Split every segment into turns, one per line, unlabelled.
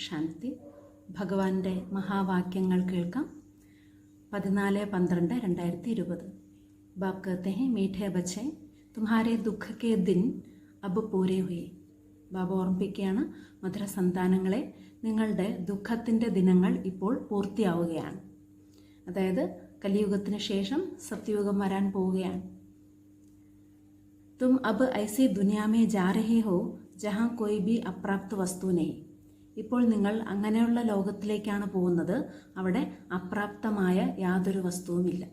ശാന്തി ഭഗവാന്റെ മഹാവാക്യങ്ങൾ കേൾക്കാം പതിനാല് പന്ത്രണ്ട് രണ്ടായിരത്തി ഇരുപത് ബാപ് कहते हैं मीठे बच्चे तुम्हारे दुख के दिन അബ് പൂരെ ഹുയി ബാബ ഓർമ്മിപ്പിക്കുകയാണ് മധുര സന്താനങ്ങളെ നിങ്ങളുടെ ദുഃഖത്തിൻ്റെ ദിനങ്ങൾ ഇപ്പോൾ പൂർത്തിയാവുകയാണ് അതായത് കലിയുഗത്തിന് ശേഷം സത്യയുഗം വരാൻ പോവുകയാണ് തും അബ് ഐസി ദുനിയാമേ ജാ രഹേ ഹോ ജഹാ കോയി ബി അപ്രാപ്ത വസ്തു നെയ് ഇപ്പോൾ നിങ്ങൾ അങ്ങനെയുള്ള ലോകത്തിലേക്കാണ് പോകുന്നത്. അവിടെ അപ്രാപ്തമായ യാതൊരു വസ്തുവുമില്ല.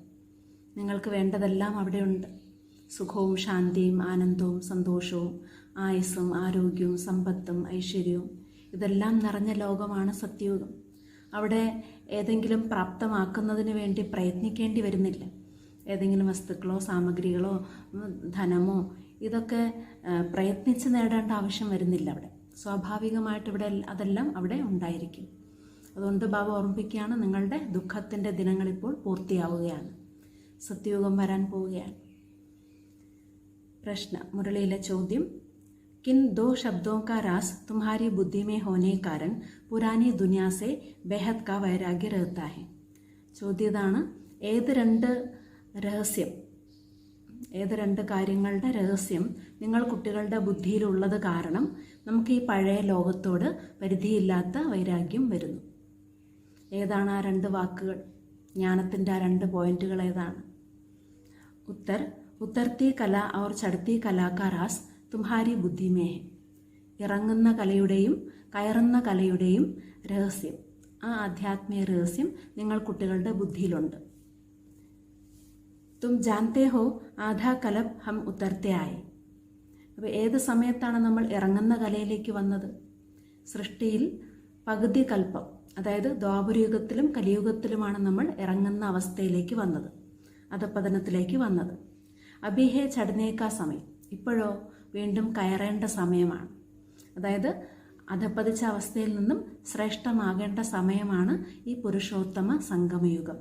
നിങ്ങൾക്ക് വേണ്ടതെല്ലാം അവിടെയുണ്ട്. സുഖവും ശാന്തിയും ആനന്ദവും സന്തോഷവും ആയുസ്സും ആരോഗ്യവും സമ്പത്തും ഐശ്വര്യവും. ഇതെല്ലാം നിറഞ്ഞ ലോകമാണ് സത്യയോഗം അവിടെ ഏതെങ്കിലും പ്രാപ്തമാക്കുന്നതിന് വേണ്ടി പ്രയത്നിക്കേണ്ടി വരുന്നില്ല. ഏതെങ്കിലും വസ്തുക്കളോ സാമഗ്രികളോ ധനമോ ഇതൊക്കെ പ്രയത്നിച്ച് നേടേണ്ട ആവശ്യം വരുന്നില്ല അവിടെ. സ്വാഭാവികമായിട്ട് ഇവിടെ എൽ- അതെല്ലാം അവിടെ ഉണ്ടായിരിക്കും അതുകൊണ്ട് ബാബ ഓർമ്മിപ്പിക്കുകയാണ് നിങ്ങളുടെ ദുഃഖത്തിൻ്റെ ദിനങ്ങളിപ്പോൾ പൂർത്തിയാവുകയാണ് സത്യയുഗം വരാൻ പോവുകയാണ് प्रश्न मुरलीला ചോദ്യം किन दो शब्दों का रास तुम्हारी बुद्धि में होने कारण पुरानी दुनिया से बेहद का वैराग्य रहता है ചോദ്യം ഇതാണ് ഏത് രണ്ട് രഹസ്യം ഏത് രണ്ട് കാര്യങ്ങളുടെ രഹസ്യം നിങ്ങൾ കുട്ടികളുടെ ബുദ്ധിയിലുള്ളത് കാരണം നമുക്ക് ഈ പഴയ ലോകത്തോട് പരിധിയില്ലാത്ത വൈരാഗ്യം വരുന്നു. ഏതാണ് ആ രണ്ട് വാക്കുകൾ? ജ്ഞാനത്തിന്റെ ആ രണ്ട് പോയിന്റുകൾ ഏതാണ്? ഉത്തർ ഉത്തർത്തി കല അവർ ചടുത്തി കലാകാരാസ് തുംഹാരി ബുദ്ധിമേഹ്. ഇറങ്ങുന്ന കലയുടെയും കയറുന്ന കലയുടെയും രഹസ്യം. ആ ആധ്യാത്മിക രഹസ്യം നിങ്ങൾ കുട്ടികളുടെ ബുദ്ധിയിലുണ്ട്. തും ജാൻതേ ഹോ ആധാ കലബ് ഹം ഉത്തർത്തെ ആയി. അപ്പോൾ ഏത് സമയത്താണ് നമ്മൾ ഇറങ്ങുന്ന കലയിലേക്ക് വന്നത്? സൃഷ്ടിയിൽ പകുതി കൽപ്പം അതായത് ദ്വാപരയുഗത്തിലും കലിയുഗത്തിലുമാണ് നമ്മൾ ഇറങ്ങുന്ന അവസ്ഥയിലേക്ക് വന്നത് അധപ്പതനത്തിലേക്ക് വന്നത്. അഭിഹേ ചടനേക്കാ സമയം ഇപ്പോഴോ വീണ്ടും കയറേണ്ട സമയമാണ്. അതായത് അധപ്പതിച്ച അവസ്ഥയിൽ നിന്നും ശ്രേഷ്ഠമാകേണ്ട സമയമാണ് ഈ പുരുഷോത്തമ സംഗമയുഗം.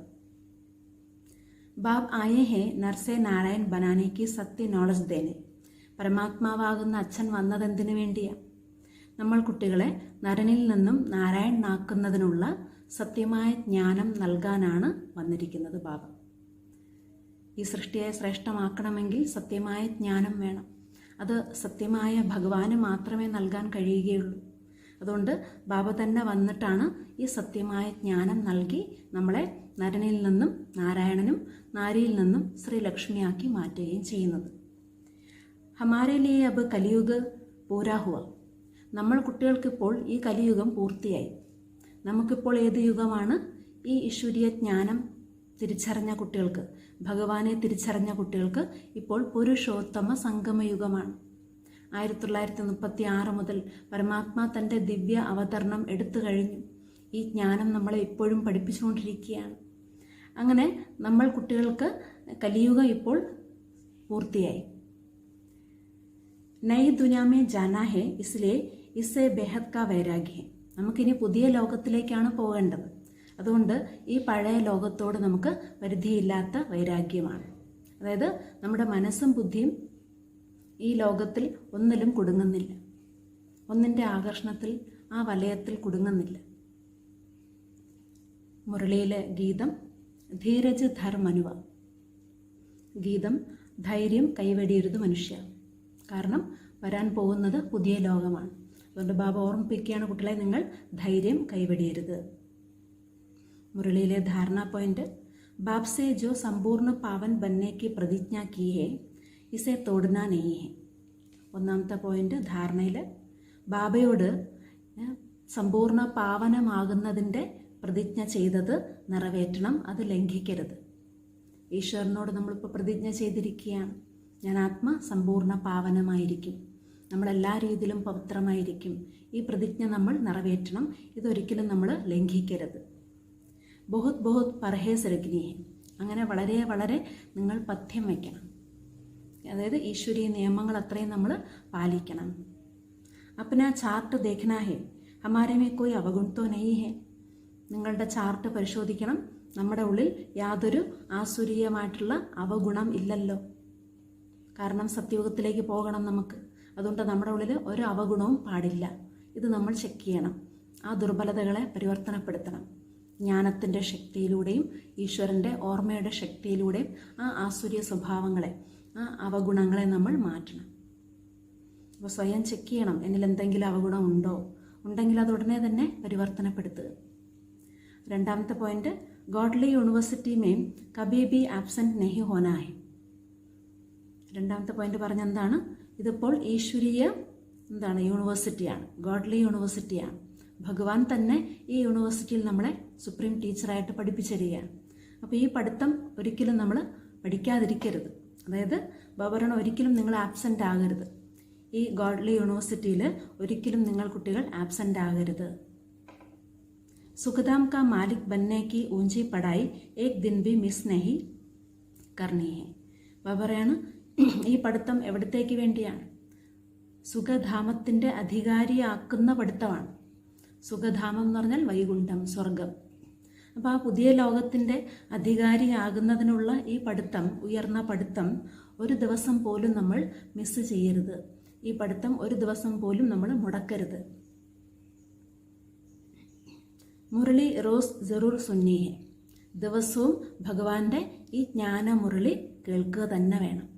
ബാബ് ആയേ ഹേ നർസെ നാരായൺ ബനാനിക്ക് സത്യ നോളജ് ദേനെ. പരമാത്മാവാകുന്ന അച്ഛൻ വന്നതെന്തിനു വേണ്ടിയാണ് നമ്മൾ കുട്ടികളെ നരനിൽ നിന്നും നാരായണനാക്കുന്നതിനുള്ള സത്യമായ ജ്ഞാനം നൽകാനാണ് വന്നിരിക്കുന്നത് ബാബ ഈ സൃഷ്ടിയെ ശ്രേഷ്ഠമാക്കണമെങ്കിൽ സത്യമായ ജ്ഞാനം വേണം. അത് സത്യമായ ഭഗവാന് മാത്രമേ നൽകാൻ കഴിയുകയുള്ളൂ. അതുകൊണ്ട് ബാബ തന്നെ വന്നിട്ടാണ് ഈ സത്യമായ ജ്ഞാനം നൽകി നമ്മളെ നരനിൽ നിന്നും നാരായണനും നാരിയിൽ നിന്നും ശ്രീലക്ഷ്മിയാക്കി മാറ്റുകയും ചെയ്യുന്നത്. ഹമാരെ ലിയെ അബ് കലിയുഗ് പൂരാ ഹുവ. നമ്മൾ കുട്ടികൾക്കിപ്പോൾ ഈ കലിയുഗം പൂർത്തിയായി. നമുക്കിപ്പോൾ ഏത് യുഗമാണ്? ഈ ഈശ്വരീയ ജ്ഞാനം തിരിച്ചറിഞ്ഞ കുട്ടികൾക്ക് ഭഗവാനെ തിരിച്ചറിഞ്ഞ കുട്ടികൾക്ക് ഇപ്പോൾ പുരുഷോത്തമ സംഗമയുഗമാണ് ആയിരത്തി തൊള്ളായിരത്തി മുപ്പത്തി ആറ് മുതൽ പരമാത്മാ തന്റെ ദിവ്യ അവതരണം എടുത്തു കഴിഞ്ഞു. ഈ ജ്ഞാനം നമ്മളെ ഇപ്പോഴും പഠിപ്പിച്ചുകൊണ്ടിരിക്കുകയാണ്. അങ്ങനെ നമ്മൾ കുട്ടികൾക്ക് കലിയുഗം ഇപ്പോൾ പൂർത്തിയായി. നയി ദുനാമേ ജാനാ ഹെ ഇസ്ലേ ഇസേ ബെഹദ് കാ വൈരാഗ്യ ഹെ നമുക്കിനി പുതിയ ലോകത്തിലേക്കാണ് പോകേണ്ടത്. അതുകൊണ്ട് ഈ പഴയ ലോകത്തോട് നമുക്ക് പരിധിയില്ലാത്ത വൈരാഗ്യമാണ്. അതായത് നമ്മുടെ മനസ്സും ബുദ്ധിയും ഈ ലോകത്തിൽ ഒന്നിലും കുടുങ്ങുന്നില്ല. ഒന്നിന്റെ ആകർഷണത്തിൽ ആ വലയത്തിൽ കുടുങ്ങുന്നില്ല. മുരളിയിലെ ഗീതം ധീരജ് ധർമ്മനുവ. മനുവ ഗീതം ധൈര്യം കൈവെടിയരുത് മനുഷ്യ. കാരണം വരാൻ പോകുന്നത് പുതിയ ലോകമാണ്. അതുകൊണ്ട് ബാബ ഓർമ്മിപ്പിക്കുകയാണ് കുട്ടികളെ നിങ്ങൾ ധൈര്യം കൈവെടിയരുത് മുരളിയിലെ ധാരണ പോയിന്റ്. ബാബ്സേ ജോ സമ്പൂർണ പാവൻ ബന്നേക്ക് പ്രതിജ്ഞ കിയേ ഇസെ തോടുന്ന നെയ്യേ. ഒന്നാമത്തെ പോയിന്റ് ധാരണയിൽ ബാബയോട് സമ്പൂർണ പാവനമാകുന്നതിന്റെ പ്രതിജ്ഞ ചെയ്തത് നിറവേറ്റണം അത് ലംഘിക്കരുത്. ഈശ്വരനോട് നമ്മളിപ്പോൾ പ്രതിജ്ഞ ചെയ്തിരിക്കുകയാണ്. ഞാൻ ആത്മ സമ്പൂർണ പാവനമായിരിക്കും. നമ്മളെല്ലാ രീതിയിലും പവിത്രമായിരിക്കും. ഈ പ്രതിജ്ഞ നമ്മൾ നിറവേറ്റണം. ഇതൊരിക്കലും നമ്മൾ ലംഘിക്കരുത്. ബഹുത് ബഹുത് പർഹേസ് രഗ്നിയെ അങ്ങനെ വളരെ വളരെ നിങ്ങൾ പഥ്യം വയ്ക്കണം. അതായത് ഈശ്വരീയ നിയമങ്ങൾ അത്രയും നമ്മൾ പാലിക്കണം. അപ്പന ചാർട്ട് ദേഖനാ ഹേ. ഹമാരെ മേ കോയി അവഗുണത്തോ ഹേ. നിങ്ങളുടെ ചാർട്ട് പരിശോധിക്കണം. നമ്മുടെ ഉള്ളിൽ യാതൊരു ആസുരീയമായിട്ടുള്ള അവഗുണം ഇല്ലല്ലോ. കാരണം സത്യയുഗത്തിലേക്ക് പോകണം നമുക്ക്. അതുകൊണ്ട് നമ്മുടെ ഉള്ളിൽ ഒരു അവഗുണവും പാടില്ല. ഇത് നമ്മൾ ചെക്ക് ചെയ്യണം. ആ ദുർബലതകളെ പരിവർത്തനപ്പെടുത്തണം. ജ്ഞാനത്തിന്റെ ശക്തിയിലൂടെയും ഈശ്വരന്റെ ഓർമ്മയുടെ ശക്തിയിലൂടെയും ആ ആസുര്യ സ്വഭാവങ്ങളെ ആ അവഗുണങ്ങളെ നമ്മൾ മാറ്റണം. അപ്പോൾ സ്വയം ചെക്ക് ചെയ്യണം. എന്നിൽ എന്തെങ്കിലും അവഗുണം ഉണ്ടോ? ഉണ്ടെങ്കിൽ അത് ഉടനെ തന്നെ പരിവർത്തനപ്പെടുത്തുക. രണ്ടാമത്തെ പോയിന്റ് ഗോഡ്ലി യൂണിവേഴ്സിറ്റി മെയിൻ കബീബി ആബ്സെന്റ് നെഹി ഹോനാഹി രണ്ടാമത്തെ പോയിന്റ് പറഞ്ഞെന്താണ് ഇതിപ്പോൾ ഈശ്വരീയ എന്താണ്? യൂണിവേഴ്സിറ്റിയാണ്. ഗോഡ്ലി യൂണിവേഴ്സിറ്റിയാണ്. ഭഗവാൻ തന്നെ ഈ യൂണിവേഴ്സിറ്റിയിൽ നമ്മളെ സുപ്രീം ടീച്ചറായിട്ട് പഠിപ്പിച്ചിരിക്കുകയാണ്. അപ്പോൾ ഈ പഠിത്തം ഒരിക്കലും നമ്മൾ പഠിക്കാതിരിക്കരുത്. അതായത് ബബറൺ ഒരിക്കലും നിങ്ങൾ ആബ്സെന്റ് ആകരുത്. ഈ ഗോഡ്ലി യൂണിവേഴ്സിറ്റിയിൽ ഒരിക്കലും നിങ്ങൾ കുട്ടികൾ ആബ്സെന്റ് ആകരുത്. സുഖദാം കാ മാലിക് ബന്നേക്ക് ഊഞ്ചി പടായി ഏക് ദിൻ ബി മിസ് നഹി കർണി ബബറയാണ് ഈ പഠിത്തം എവിടത്തേക്ക് വേണ്ടിയാണ്? സുഖധാമത്തിന്റെ അധികാരിയാക്കുന്ന പഠിത്തമാണ്. സുഖധാമം എന്ന് പറഞ്ഞാൽ വൈകുണ്ഠം സ്വർഗം അപ്പോൾ ആ പുതിയ ലോകത്തിന്റെ അധികാരിയാകുന്നതിനുള്ള ഈ പഠിത്തം ഉയർന്ന പഠിത്തം ഒരു ദിവസം പോലും നമ്മൾ മിസ് ചെയ്യരുത്. ഈ പഠിത്തം ഒരു ദിവസം പോലും നമ്മൾ മുടക്കരുത്. മുരളി റോസ് ജറൂർ സുന്നിഹെ ദിവസവും ഭഗവാന്റെ ഈ ജ്ഞാനമുരളി കേൾക്കുക തന്നെ വേണം.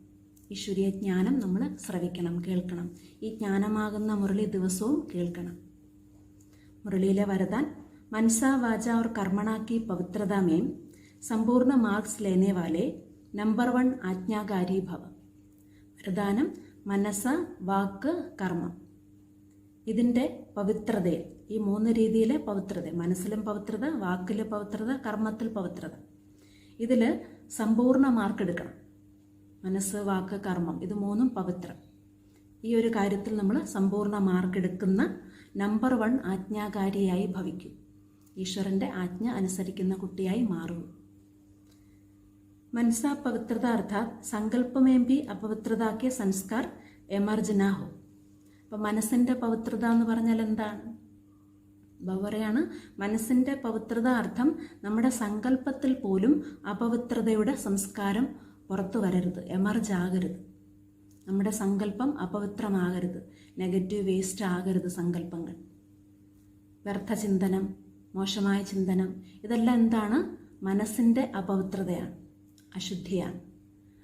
ഈശ്വരീയ ജ്ഞാനം നമ്മൾ ശ്രവിക്കണം കേൾക്കണം. ഈ ജ്ഞാനമാകുന്ന മുരളി ദിവസവും കേൾക്കണം. മുരളിയിലെ വരദാൻ മനസാ വാച ഓർ കർമ്മണാക്കി പവിത്രതാമേം സമ്പൂർണ മാർക്സ് ലേനേവാലെ നമ്പർ വൺ ആജ്ഞാകാരി ഭവ. വരദാനം മനസ്സ വാക്ക് കർമ്മം. ഇതിന്റെ പവിത്രതയെ ഈ മൂന്ന് രീതിയിലെ പവിത്രത മനസ്സിലും പവിത്രത വാക്കിലെ പവിത്രത കർമ്മത്തിൽ പവിത്രത. ഇതിൽ സമ്പൂർണ മാർക്ക് എടുക്കണം മനസ്സ് വാക്ക് കർമ്മം ഇത് മൂന്നും പവിത്രം. ഈ ഒരു കാര്യത്തിൽ നമ്മൾ സമ്പൂർണ മാർക്ക് എടുക്കുന്ന നമ്പർ വൺ ആജ്ഞാകാരിയായി ഭവിക്കും. ഈശ്വരന്റെ ആജ്ഞ അനുസരിക്കുന്ന കുട്ടിയായി മാറും മനസ്സാ പവിത്രത അർത്ഥാത് സങ്കല്പമേമ്പി അപവിത്രതാക്കിയ സംസ്കാർ എമർജനാഹോ. അപ്പം മനസ്സിന്റെ പവിത്രത എന്ന് പറഞ്ഞാൽ എന്താണ്? ബവറയാണ് മനസ്സിന്റെ പവിത്രത അർത്ഥം നമ്മുടെ സങ്കല്പത്തിൽ പോലും അപവിത്രതയുടെ സംസ്കാരം പുറത്തു വരരുത്. എമർജ് ആകരുത്. നമ്മുടെ സങ്കല്പം അപവിത്രമാകരുത്. നെഗറ്റീവ് വേസ്റ്റ് ആകരുത് സങ്കല്പങ്ങൾ. വ്യർത്ഥ ചിന്തനം മോശമായ ചിന്തനം ഇതെല്ലാം എന്താണ്? മനസ്സിന്റെ അപവിത്രതയാണ് അശുദ്ധിയാണ്.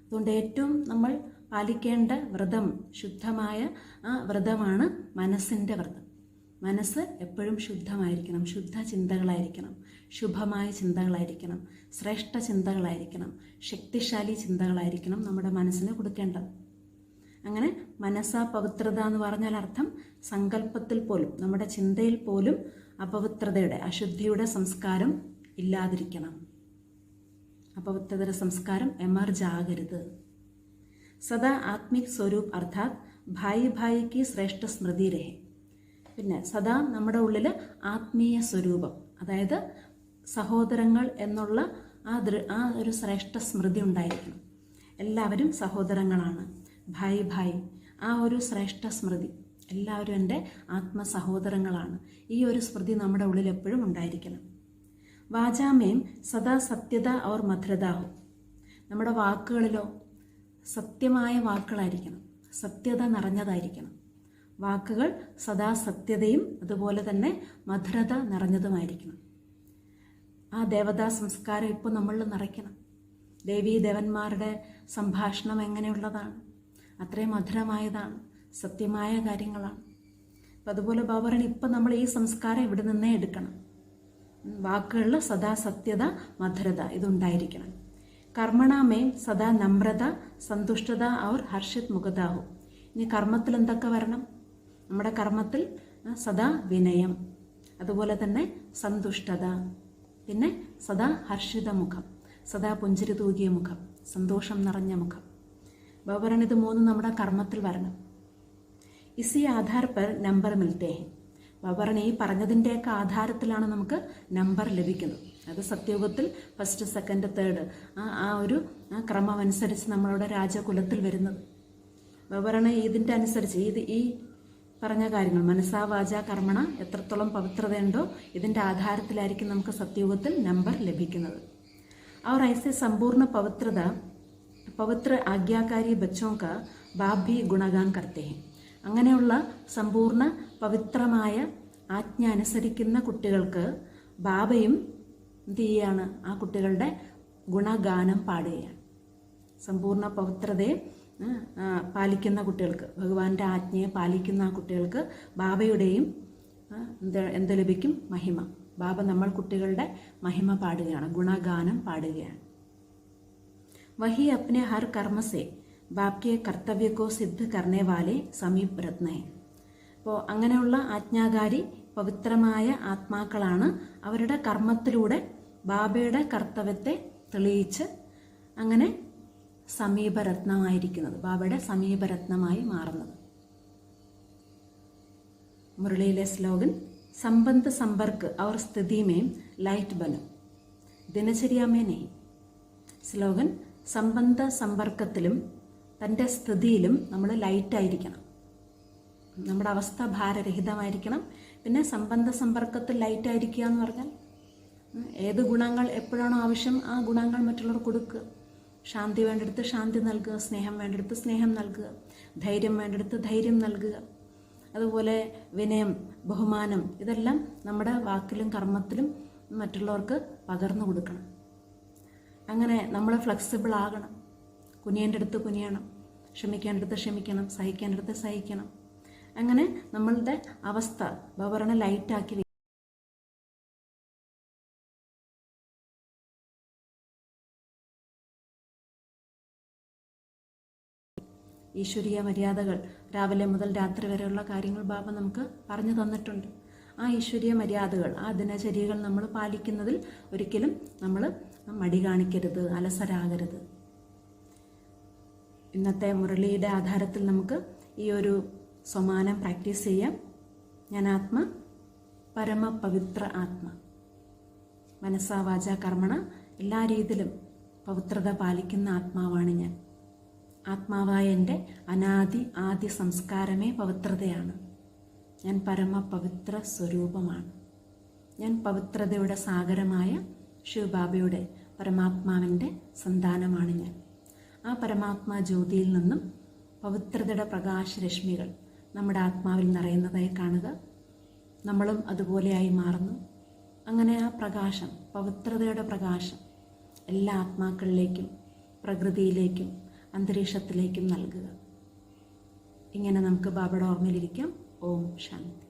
അതുകൊണ്ട് ഏറ്റവും നമ്മൾ പാലിക്കേണ്ട വ്രതം ശുദ്ധമായ ആ വ്രതമാണ് മനസ്സിന്റെ വ്രതം. മനസ്സ് എപ്പോഴും ശുദ്ധമായിരിക്കണം ശുദ്ധ ചിന്തകളായിരിക്കണം ശുഭമായ ചിന്തകളായിരിക്കണം ശ്രേഷ്ഠ ചിന്തകളായിരിക്കണം ശക്തിശാലി ചിന്തകളായിരിക്കണം നമ്മുടെ മനസ്സിന് കൊടുക്കേണ്ടത്. അങ്ങനെ മനസ്സാ പവിത്രത എന്ന് പറഞ്ഞാൽ അർത്ഥം സങ്കല്പത്തിൽ പോലും നമ്മുടെ ചിന്തയിൽ പോലും അപവിത്രതയുടെ അശുദ്ധിയുടെ സംസ്കാരം ഇല്ലാതിരിക്കണം. അപവിത്രതയുടെ സംസ്കാരം എമർജ് ആകരുത് സദാ ആത്മിക് സ്വരൂപ് അർത്ഥാത് ഭായി ഭായിക്ക് ശ്രേഷ്ഠ സ്മൃതി രഹേ പിന്നെ സദാ നമ്മുടെ ഉള്ളിൽ ആത്മീയ സ്വരൂപം അതായത് സഹോദരങ്ങൾ എന്നുള്ള ആ ദൃ ആ ഒരു ശ്രേഷ്ഠ സ്മൃതി ഉണ്ടായിരിക്കണം. എല്ലാവരും സഹോദരങ്ങളാണ്. ഭായ് ഭായ് ആ ഒരു ശ്രേഷ്ഠ സ്മൃതി. എല്ലാവരും എന്റെ ആത്മ സഹോദരങ്ങളാണ്. ഈ ഒരു സ്മൃതി നമ്മുടെ ഉള്ളിൽ എപ്പോഴും ഉണ്ടായിരിക്കണം. വാചാമയം സദാ സത്യത അവർ മധുരതാവും നമ്മുടെ വാക്കുകളിലോ സത്യമായ വാക്കുകളായിരിക്കണം. സത്യത നിറഞ്ഞതായിരിക്കണം. വാക്കുകൾ സദാ സത്യതയും അതുപോലെ തന്നെ മധുരത നിറഞ്ഞതുമായിരിക്കണം. ആ ദേവതാ സംസ്കാരം ഇപ്പോൾ നമ്മളിൽ നിറയ്ക്കണം. ദേവീ ദേവന്മാരുടെ സംഭാഷണം എങ്ങനെയുള്ളതാണ്? അത്രയും മധുരമായതാണ് സത്യമായ കാര്യങ്ങളാണ്. അപ്പം അതുപോലെ ബാബറണി ഇപ്പം നമ്മൾ ഈ സംസ്കാരം ഇവിടെ നിന്നേ എടുക്കണം. വാക്കുകളിൽ സദാ സത്യത മധുരത ഇതുണ്ടായിരിക്കണം. കർമ്മണാമേം സദാ നമ്രത സന്തുഷ്ടത അവർ ഹർഷിത് മുഖതാഹു ഇനി കർമ്മത്തിൽ എന്തൊക്കെ വരണം? നമ്മുടെ കർമ്മത്തിൽ സദാ വിനയം. അതുപോലെ തന്നെ സന്തുഷ്ടത. പിന്നെ സദാ ഹർഷിത മുഖം. സദാ പുഞ്ചിരി തൂകിയ മുഖം. സന്തോഷം നിറഞ്ഞ മുഖം. ബവറൻ ഇത് മൂന്ന് നമ്മുടെ കർമ്മത്തിൽ വരണം. ഇസി ആധാർ പെർ നമ്പർ മിൽത്തേ ബവറൻ ഈ പറഞ്ഞതിന്റെയൊക്കെ ആധാരത്തിലാണ് നമുക്ക് നമ്പർ ലഭിക്കുന്നത്. അത് സത്യോഗത്തിൽ ഫസ്റ്റ് സെക്കൻഡ് തേർഡ് ആ ആ ഒരു ക്രമം അനുസരിച്ച് നമ്മളുടെ രാജകുലത്തിൽ വരുന്നത്. ബവറണ ഇതിന്റെ അനുസരിച്ച് ഇത് ഈ പറഞ്ഞ കാര്യങ്ങൾ മനസ്സാ വാച കർമ്മണ എത്രത്തോളം പവിത്രതയുണ്ടോ ഇതിൻ്റെ ആധാരത്തിലായിരിക്കും നമുക്ക് സത്യയുഗത്തിൽ നമ്പർ ലഭിക്കുന്നത് और ऐसे संपूर्ण पवित्रता പവിത്ര ആജ്ഞാകാരി ബച്ചോക്ക ബാബ് ഭി ഗുണഗാൻ കർത്തേ അങ്ങനെയുള്ള സമ്പൂർണ്ണ പവിത്രമായ ആജ്ഞ അനുസരിക്കുന്ന കുട്ടികൾക്ക് ബാബയും എന്ത് ചെയ്യുകയാണ് ആ കുട്ടികളുടെ ഗുണഗാനം പാടുകയാണ് സമ്പൂർണ്ണ പവിത്രതയെ ആ, ആ, പാലിക്കുന്ന കുട്ടികൾക്ക് ഭഗവാന്റെ ആജ്ഞയെ പാലിക്കുന്ന കുട്ടികൾക്ക് ബാബയുടെയും എന്ത് എന്ത് ലഭിക്കും? മഹിമ. ബാബ നമ്മൾ കുട്ടികളുടെ മഹിമ പാടുകയാണ് ഗുണഗാനം പാടുകയാണ്. വഹി അപ്നെ ഹർ കർമ്മസേ ബാപ്കെ കർത്തവ്യക്കോ സിദ്ധ കർണേ വാലെ സമീപ് രത്നയെ അപ്പോൾ അങ്ങനെയുള്ള ആജ്ഞാകാരി പവിത്രമായ ആത്മാക്കളാണ് അവരുടെ കർമ്മത്തിലൂടെ ബാബയുടെ കർത്തവ്യത്തെ തെളിയിച്ച് അങ്ങനെ സമീപരത്നമായിരിക്കുന്നത്. ബാബയുടെ സമീപരത്നമായി മാറുന്നത്. മുരളിയിലെ സ്ലോഗൻ സമ്പന്ത് സമ്പർക്ക് അവർ സ്ഥിതിമേം ലൈറ്റ് ബലം ദിനചര്യാമേനെ സ്ലോഗൻ സംബന്ധ സമ്പർക്കത്തിലും തന്റെ സ്ഥിതിയിലും നമ്മൾ ലൈറ്റായിരിക്കണം. നമ്മുടെ അവസ്ഥ ഭാരരഹിതമായിരിക്കണം. പിന്നെ സംബന്ധ സമ്പർക്കത്തിൽ ലൈറ്റായിരിക്കുക എന്ന് പറഞ്ഞാൽ ഏത് ഗുണങ്ങൾ എപ്പോഴാണോ ആവശ്യം ആ ഗുണങ്ങൾ മറ്റുള്ളവർ കൊടുക്കുക. ശാന്തി വേണ്ടെടുത്ത് ശാന്തി നൽകുക സ്നേഹം വേണ്ടെടുത്ത് സ്നേഹം നൽകുക ധൈര്യം വേണ്ടെടുത്ത് ധൈര്യം നൽകുക. അതുപോലെ വിനയം ബഹുമാനം ഇതെല്ലാം നമ്മുടെ വാക്കിലും കർമ്മത്തിലും മറ്റുള്ളവർക്ക് പകർന്നു കൊടുക്കണം. അങ്ങനെ നമ്മൾ ഫ്ലെക്സിബിൾ ആകണം. കുനിയേന്റെ അടുത്ത് കുനിയണം ക്ഷമിക്കേണ്ടടുത്ത് ക്ഷമിക്കണം സഹിക്കേണ്ടടുത്ത് സഹിക്കണം. അങ്ങനെ നമ്മളുടെ അവസ്ഥ ബവറിനെ ലൈറ്റാക്കി ഈശ്വരീയ മര്യാദകൾ. രാവിലെ മുതൽ രാത്രി വരെയുള്ള കാര്യങ്ങൾ ബാബ നമുക്ക് പറഞ്ഞു തന്നിട്ടുണ്ട്. ആ ഈശ്വരീയ മര്യാദകൾ ആ ദിനചര്യകൾ നമ്മൾ പാലിക്കുന്നതിൽ ഒരിക്കലും നമ്മൾ മടി കാണിക്കരുത് അലസരാകരുത്. ഇന്നത്തെ മുരളിയുടെ ആധാരത്തിൽ നമുക്ക് ഈ ഒരു സമാനം പ്രാക്ടീസ് ചെയ്യാം. ഞാൻ ആത്മ പരമപവിത്ര ആത്മ. മനസ്സാവാച കർമ്മണ എല്ലാ രീതിയിലും പവിത്രത പാലിക്കുന്ന ആത്മാവാണ് ഞാൻ. ആത്മാവായ എന്റെ അനാദി ആദ്യ സംസ്കാരമേ പവിത്രതയാണ്. ഞാൻ പരമപവിത്ര സ്വരൂപമാണ്. ഞാൻ പവിത്രതയുടെ സാഗരമായ ശിവബാബയുടെ പരമാത്മാവിന്റെ സന്താനമാണ് ഞാൻ. ആ പരമാത്മാ ജ്യോതിയിൽ നിന്നും പവിത്രതയുടെ പ്രകാശരശ്മികൾ നമ്മുടെ ആത്മാവിൽ നിറയുന്നതായി കാണുക. നമ്മളും അതുപോലെയായി മാറുന്നു. അങ്ങനെ ആ പ്രകാശം പവിത്രതയുടെ പ്രകാശം എല്ലാ ആത്മാക്കളിലേക്കും പ്രകൃതിയിലേക്കും അന്തരീക്ഷത്തിലേക്കും നൽകുക. ഇങ്ങനെ നമുക്ക് ബാബയുടെ ഓർമ്മയിലിരിക്കാം. ഓം ശാന്തി.